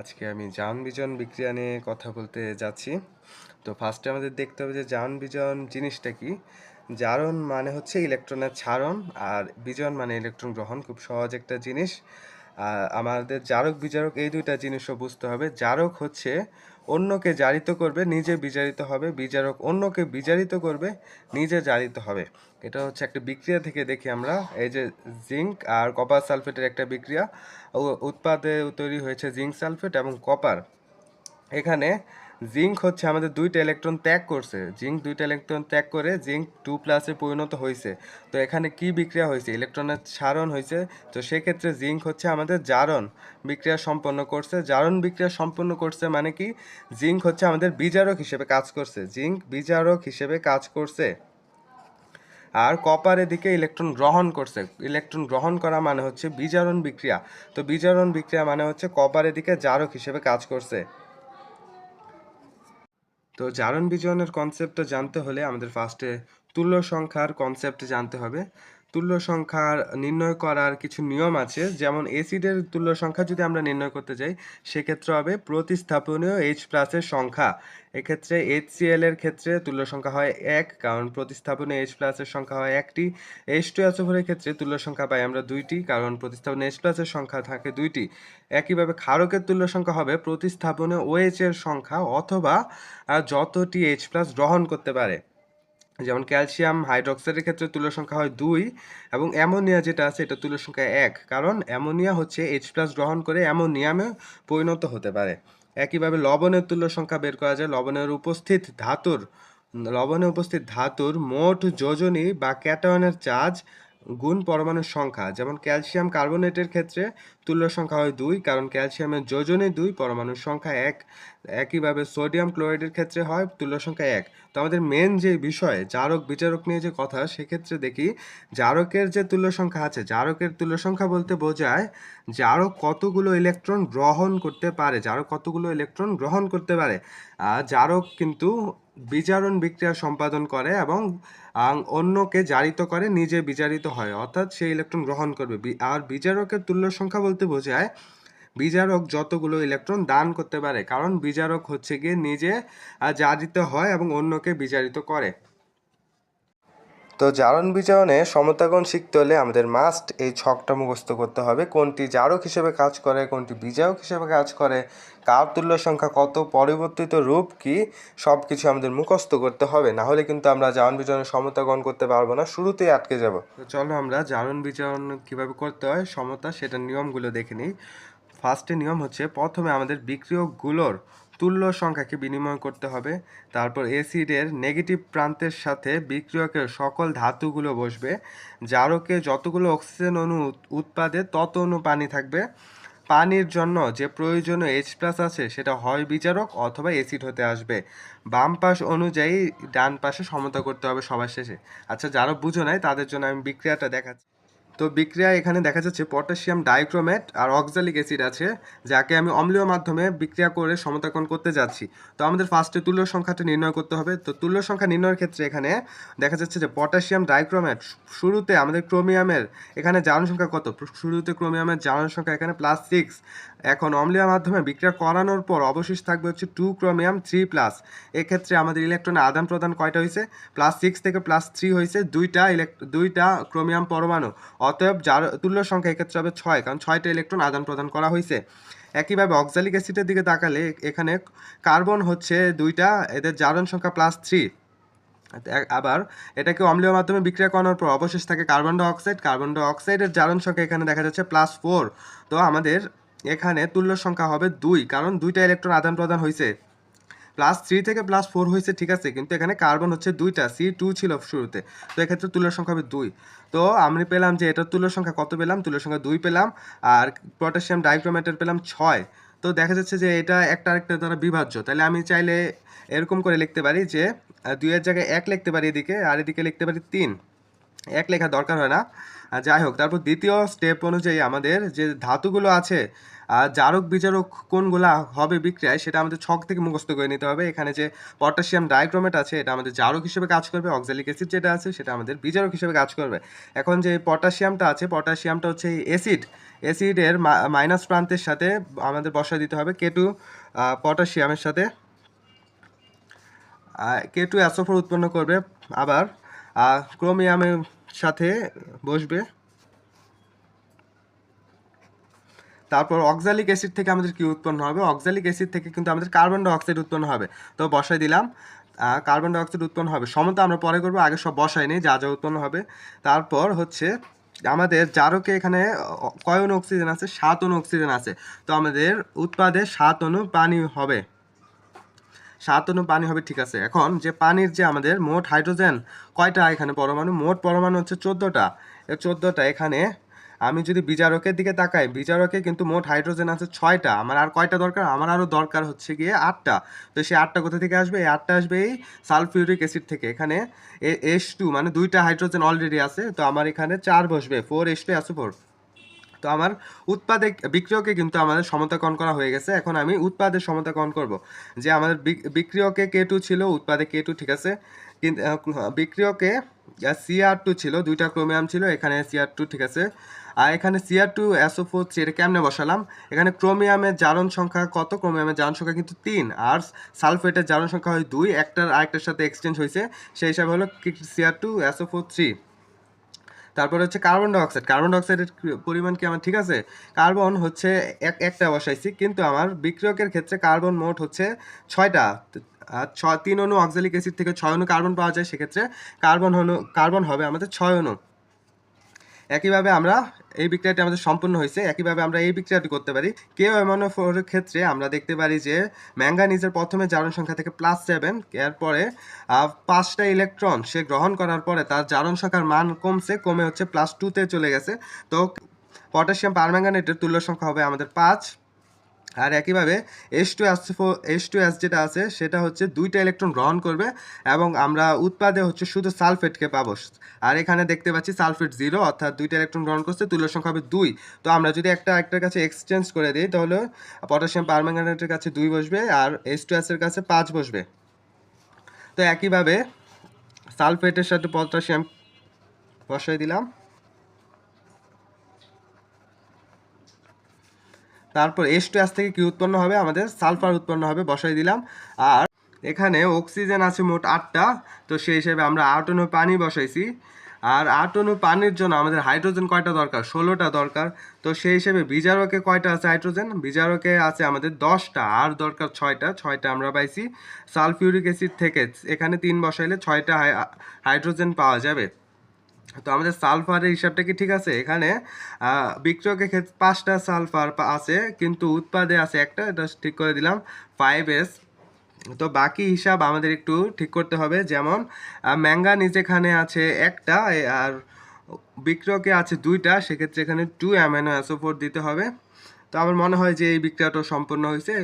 আজকে আমি জান বিজন বিক্রিয়া নিয়ে কথা বলতে যাচ্ছি। তো ফার্স্টে আমাদের দেখতে হবে যে যান বিজন জিনিসটা কি? জারণ মানে হচ্ছে ইলেকট্রনের ছাড়ন, আর বিজন মানে ইলেকট্রন গ্রহণ, খুব সহজ একটা জিনিস। আমাদের জারক বিজারক এই দুইটা জিনিসও বুঝতে হবে। জারক হচ্ছে অন্যকে জারিত করবে, নিজে বিচারিত হবে। বিচারক অন্যকে বিচারিত করবে, নিজে জারিত হবে। এটা হচ্ছে একটা বিক্রিয়া থেকে দেখি আমরা। এই যে জিঙ্ক আর কপার সালফেটের একটা বিক্রিয়া। উৎপাদে তৈরি হয়েছে জিঙ্ক সালফেট এবং কপার। এখানে জিঙ্ক হচ্ছে আমাদের দুইটা ইলেকট্রন ত্যাগ করছে। জিঙ্ক দুইটা ইলেকট্রন ত্যাগ করে জিঙ্ক টু প্লাসে পরিণত হয়েছে তো এখানে কি বিক্রিয়া হয়েছে ইলেকট্রনের সারণ হয়েছে তো সেক্ষেত্রে জিঙ্ক হচ্ছে আমাদের জারণ বিক্রিয়া সম্পন্ন করছে। জারণ বিক্রিয়া সম্পন্ন করছে মানে কি? জিঙ্ক হচ্ছে আমাদের বিজারক হিসেবে কাজ করছে। জিঙ্ক বিজারক হিসেবে কাজ করছে। আর কপারের দিকে ইলেকট্রন গ্রহণ করছে। ইলেকট্রন গ্রহণ করা মানে হচ্ছে বিজারণ বিক্রিয়া। তো বিজারণ বিক্রিয়া মানে হচ্ছে কপার এদিকে জারক হিসেবে কাজ করছে। তো জারণ বিজয়নের কনসেপ্টটা জানতে হলে আমাদের ফার্স্টে তুল্য সংখ্যার কনসেপ্ট জানতে হবে। তুল্য সংখ্যার নির্ণয় করার কিছু নিয়ম আছে। যেমন এসিডের তুল্য সংখ্যা যদি আমরা নির্ণয় করতে যাই, সেক্ষেত্রে হবে প্রতিস্থাপনীয় এইচ প্লাসের সংখ্যা। এক্ষেত্রে এইচসিএল এর ক্ষেত্রে তুল্য সংখ্যা হয় এক, কারণ প্রতিস্থাপনীয় এইচ প্লাসের সংখ্যা হয় একটি। এইচ টু এর ক্ষেত্রে তুল্য সংখ্যা পাই আমরা দুইটি, কারণ প্রতিস্থাপনীয় এইচ প্লাসের সংখ্যা থাকে দুইটি। একইভাবে ক্ষারকের তুল্য সংখ্যা হবে প্রতিস্থাপনীয় ওএইচ এর সংখ্যা অথবা যতটি এইচ প্লাস গ্রহণ করতে পারে। যেমন ক্যালসিয়াম হাইড্রক্সাইডের ক্ষেত্রে তুল্য সংখ্যা হয় দুই এবং অ্যামোনিয়া যেটা আছে এটা তুল্য সংখ্যা এক। কারণ অ্যামোনিয়া হচ্ছে এইচ প্লাস গ্রহণ করে অ্যামোনিয়ামে পরিণত হতে পারে। একইভাবে লবণের তুল্য সংখ্যা বের করা যায়। লবণের উপস্থিত ধাতুর, লবণে উপস্থিত ধাতুর মোট যোজনী বা ক্যাটায়নের চার্জ গুণ পরমাণুর সংখ্যা, যেমন ক্যালসিয়াম কার্বোনেটের ক্ষেত্রে তুল্য সংখ্যা হয় দুই, কারণ ক্যালসিয়ামের যোজনে দুই পরমাণুর সংখ্যা এক। একইভাবে সোডিয়াম ক্লোরাইডের ক্ষেত্রে হয় তুল্য সংখ্যা এক। তো আমাদের মেন যে বিষয়, জারক, বিচারক নিয়ে যে কথা, সেক্ষেত্রে দেখি জারকের যে তুল্য সংখ্যা আছে, জারকের তুল্য সংখ্যা বলতে বোঝায় জারক কতগুলো ইলেকট্রন গ্রহণ করতে পারে জারক কতগুলো ইলেকট্রন গ্রহণ করতে পারে। জারক কিন্তু বিজারণ বিক্রিয়া সম্পাদন করে এবং অন্যকে জারিত করে নিজে বিচারিত হয়। অর্থাৎ সে ইলেকট্রন গ্রহণ করবে। আর বিচারকের তুল্য সংখ্যা বলতে বোঝায় বিচারক যতগুলো ইলেকট্রন দান করতে পারে। কারণ বিচারক হচ্ছে গিয়ে নিজে জারিত হয় এবং অন্যকে বিচারিত করে। তো জারণ বিচারণে সমতাগণ শিখতে হলে আমাদের মাস্ট এই ছকটা মুখস্থ করতে হবে। কোনটি জারক হিসেবে কাজ করে, কোনটি বিজারক হিসেবে কাজ করে, কার তুল্য সংখ্যা কত, পরিবর্তিত রূপ কি সব কিছু আমাদের মুখস্থ করতে হবে। না হলে কিন্তু আমরা জারণ বিজারণের সমতাগণ করতে পারব না, শুরুতেই আটকে যাব। তো চলো আমরা জারণ বিচারণ কীভাবে করতে হয়, সমতা, সেটার নিয়মগুলো দেখে নিই। ফার্স্টে নিয়ম হচ্ছে প্রথমে আমাদের বিক্রিয়কগুলোর তুল্য সংখ্যাকে বিনিময় করতে হবে। তারপর অ্যাসিডের নেগেটিভ প্রান্তের সাথে বিক্রিয়কের সকল ধাতুগুলো বসবে, জারকে যতগুলো অক্সিজেন অণু উৎপাদে, তত অণু পানি থাকবে। পানির জন্য যে প্রয়োজনীয় এইচ প্লাস আছে, সেটা হয় বিচারক অথবা অ্যাসিড হতে আসবে। বাম পাশ অনুযায়ী ডান পাশে সমতা করতে হবে সবার শেষে। আচ্ছা যারা বুঝো নাই, তাদের জন্য আমি বিক্রিয়াটা দেখাচ্ছি। তো বিক্রিয়া এখানে দেখা যাচ্ছে পটাশিয়াম ডাইক্রোমেট আর অক্সালিক অ্যাসিড আছে, যাকে আমি অম্লীয় মাধ্যমে বিক্রিয়া করে সমতাকরণ করতে যাচ্ছি। তো আমাদের ফার্স্টে তুল্য সংখ্যাটা নির্ণয় করতে হবে। তো তুল্য সংখ্যা নির্ণয়ের ক্ষেত্রে এখানে দেখা যাচ্ছে যে পটাশিয়াম ডাইক্রোমেট শুরুতে আমাদের ক্রোমিয়ামের এখানে জারণ সংখ্যা কত? শুরুতে ক্রোমিয়ামের জারণ সংখ্যা এখানে প্লাস সিক্স এখন অম্লীয় মাধ্যমে বিক্রিয়া করানোর পর অবশেষ থাকবে হচ্ছে টু ক্রোমিয়াম থ্রি প্লাস এক্ষেত্রে আমাদের ইলেকট্রনের আদান প্রদান কয়টা হয়েছে? প্লাস সিক্স থেকে প্লাস থ্রি হয়েছে। দুইটা ইলেক দুইটা ক্রোমিয়াম পরমাণু। অতএব যার তুল্য সংখ্যা এক্ষেত্রে হবে ছয়, কারণ ছয়টা ইলেকট্রন আদান প্রদান করা হয়েছে একইভাবে অক্সালিক অ্যাসিডের দিকে তাকালে এখানে কার্বন হচ্ছে দুইটা, এদের জারণ সংখ্যা প্লাস থ্রি আবার এটাকে অম্লীয় মাধ্যমে বিক্রিয়া করানোর পর অবশেষ থাকে কার্বন ডাই অক্সাইড কার্বন ডাইঅক্সাইডের জারণ সংখ্যা এখানে দেখা যাচ্ছে প্লাস ফোর তো আমাদের এখানে তুল্য সংখ্যা হবে দুই, কারণ দুইটা ইলেকট্রন আদান প্রদান হয়েছে প্লাস থ্রি থেকে প্লাস ফোর হয়েছে, ঠিক আছে? কিন্তু এখানে কার্বন হচ্ছে দুইটা সি টু ছিল শুরুতে। তো এক্ষেত্রে তুল্য সংখ্যা হবে দুই। তো আমি পেলাম যে এটার তুল্য সংখ্যা কত পেলাম? তুল্য সংখ্যা দুই পেলাম, আর পটাশিয়াম ডাইক্রোমেটের পেলাম ছয়। তো দেখা যাচ্ছে যে এটা একটা আরেকটা দ্বারা বিভাজ্য। তাহলে আমি চাইলে এরকম করে লিখতে পারি যে দুইয়ের জায়গায় এক লিখতে পারি এদিকে, আর এদিকে লিখতে পারি তিন। এক লেখা দরকার হয় না। যাই হোক, তারপর দ্বিতীয় স্টেপ অনুযায়ী আমাদের যে ধাতুগুলো আছে জারক বিজারক কোনগুলা হবে বিক্রিয়ায় সেটা আমাদের ছক থেকে মুখস্থ করে নিতে হবে। এখানে যে পটাশিয়াম ডাইক্রোমেট আছে, এটা আমাদের জারক হিসেবে কাজ করবে অক্সালিক অ্যাসিড যেটা আছে, সেটা আমাদের বিজারক হিসেবে কাজ করবে। এখন যে পটাশিয়ামটা আছে, পটাশিয়ামটা হচ্ছে অ্যাসিড অ্যাসিডের মাইনাস প্রান্তের সাথে আমাদের বসায় দিতে হবে কেটু পটাশিয়ামের সাথে। কে টু অ্যাসোফোর উৎপন্ন করবে, আবার ক্রোমিয়ামের সাথে বসবে। তারপর অক্সালিক অ্যাসিড থেকে আমাদের কি উৎপন্ন হবে? অক্সালিক অ্যাসিড থেকে কিন্তু আমাদের কার্বন ডাইঅক্সাইড উৎপন্ন হবে। তো বসাই দিলাম। কার্বন ডাইঅক্সাইড উৎপন্ন হবে। সমতা আমরা পরে করব, আগে সব বসাই নেই, যা যা উৎপন্ন হবে। তারপর হচ্ছে আমাদের জারকে এখানে কয় অণু অক্সিজেন আছে? সাত অণু অক্সিজেন আছে। তো আমাদের উৎপাদে সাত অণু পানি হবে। সাত অণু পানি হবে, ঠিক আছে। এখন যে পানির যে আমাদের মোট হাইড্রোজেন কয়টা এখানে পরমাণু? মোট পরমাণু হচ্ছে চোদ্দোটা। চোদ্দোটা এখানে আমি যদি বিজারকের দিকে তাকাই বিজারকে কিন্তু মোট হাইড্রোজেন আছে ছয়টা। আমার আর কয়টা দরকার? আমার আরও দরকার হচ্ছে গিয়ে আটটা। তো সেই আটটা কোথা থেকে আসবে? এই আটটা আসবে এই সালফিউরিক অ্যাসিড থেকে। এখানে এস টু মানে দুইটা হাইড্রোজেন অলরেডি আছে। তো আমার এখানে চার বসবে। ফোর এস টু আছে ফোর তো আমার উৎপাদে বিক্রিয়কে কিন্তু আমাদের সমতাকরণ করা হয়ে গেছে। এখন আমি উৎপাদের সমতাকরণ করব। যে আমাদের বিক্রিয়কে কে টু ছিল, উৎপাদে কে টু ঠিক আছে। কিন্তু বিক্রিয়কে সিআর টু ছিল, দুইটা ক্রোমিয়াম ছিল, এখানে সিআর টু ঠিক আছে? আর এখানে C R two S O four three এটা কেমনে বসালাম? এখানে ক্রোমিয়ামের জারণ সংখ্যা কত? ক্রোমিয়ামের জারণ সংখ্যা কিন্তু তিন, আর সালফেটের জারণ সংখ্যা হয় দুই, একটার আরেকটার সাথে এক্সচেঞ্জ হয়েছে, সেই হিসাবে হলো C R two S O four three তারপরে হচ্ছে কার্বন ডাইঅক্সাইড কার্বন ডাইঅক্সাইডের পরিমাণ কি আমার ঠিক আছে? কার্বন হচ্ছে এক, একটা বসাইছি, কিন্তু আমার বিক্রিয়কের ক্ষেত্রে কার্বন মোট হচ্ছে ছয়টা। ছ তিন অণু অক্সালিক অ্যাসিড থেকে ছয় অণু কার্বন পাওয়া যায়, সেক্ষেত্রে কার্বন হলো কার্বন হবে আমাদের ছয় অণু। একইভাবে আমরা এই বিক্রিয়াটি আমাদের সম্পূর্ণ হয়েছে, একইভাবে আমরা এই বিক্রিয়াটি করতে পারি। কেউ এমন ক্ষেত্রে আমরা দেখতে পারি যে ম্যাঙ্গানিজের প্রথমে জারণ সংখ্যা থেকে প্লাস সেভেন এরপরে পাঁচটা ইলেকট্রন সে গ্রহণ করার পরে তার জারণ সংখ্যার মান কমছে, কমে হচ্ছে প্লাস টুতে চলে গেছে। তো পটাশিয়াম পারম্যাঙ্গানেটের তুল্য সংখ্যা হবে আমাদের পাঁচ আর একইভাবে S two S four S two S যেটা আছে, সেটা হচ্ছে দুইটা ইলেকট্রন গ্রহণ করবে এবং আমরা উৎপাদে হচ্ছে শুধু সালফেটকে পাবো। আর এখানে দেখতে পাচ্ছি সালফেট জিরো অর্থাৎ দুইটা ইলেকট্রন গ্রহণ করছে, তুল্য সংখ্যা হবে দুই। তো আমরা যদি একটা একটার কাছে এক্সচেঞ্জ করে দিই, তাহলে পটাশিয়াম পারম্যাঙ্গানেটের কাছে দুই বসবে আর এস টু এসের কাছে পাঁচ বসবে। তো একইভাবে সালফেটের সাথে পটাশিয়াম বসাই দিলাম। তারপর এস টু এস থেকে কি উৎপন্ন হবে? আমাদের সালফার উৎপন্ন হবে, বসাই দিলাম। আর এখানে অক্সিজেন আছে মোট আটটা, তো সেই হিসেবে আমরা আট অণু পানি বসাইছি। আর আট অনু পানির জন্য আমাদের হাইড্রোজেন কয়টা দরকার? ষোলোটা দরকার। তো সেই হিসেবে বিজারকে কয়টা আছে হাইড্রোজেন? বিজারকে আছে আমাদের দশটা, আর দরকার ছয়টা ছয়টা আমরা পাইছি। সালফিউরিক অ্যাসিড থেকে এখানে তিন বসাইলে ছয়টা হাইড্রোজেন পাওয়া যাবে। তো আমাদের সালফারের হিসাবটা কি ঠিক আছে? এখানে বিক্রয়কের ক্ষেত্রে পাঁচটা সালফার আছে, কিন্তু উৎপাদে আছে একটা, এটা ঠিক করে দিলাম ফাইভ এস তো বাকি হিসাব আমাদের একটু ঠিক করতে হবে, যেমন ম্যাঙ্গানিজ এখানে আছে একটা আর বিক্রয়কে আছে দুইটা, সেক্ষেত্রে এখানে টু অ্যামাইনো অ্যাসোফোর দিতে হবে। তো আমার মনে হয় যে এই বিক্রিয়াটা সম্পূর্ণ হয়েছে।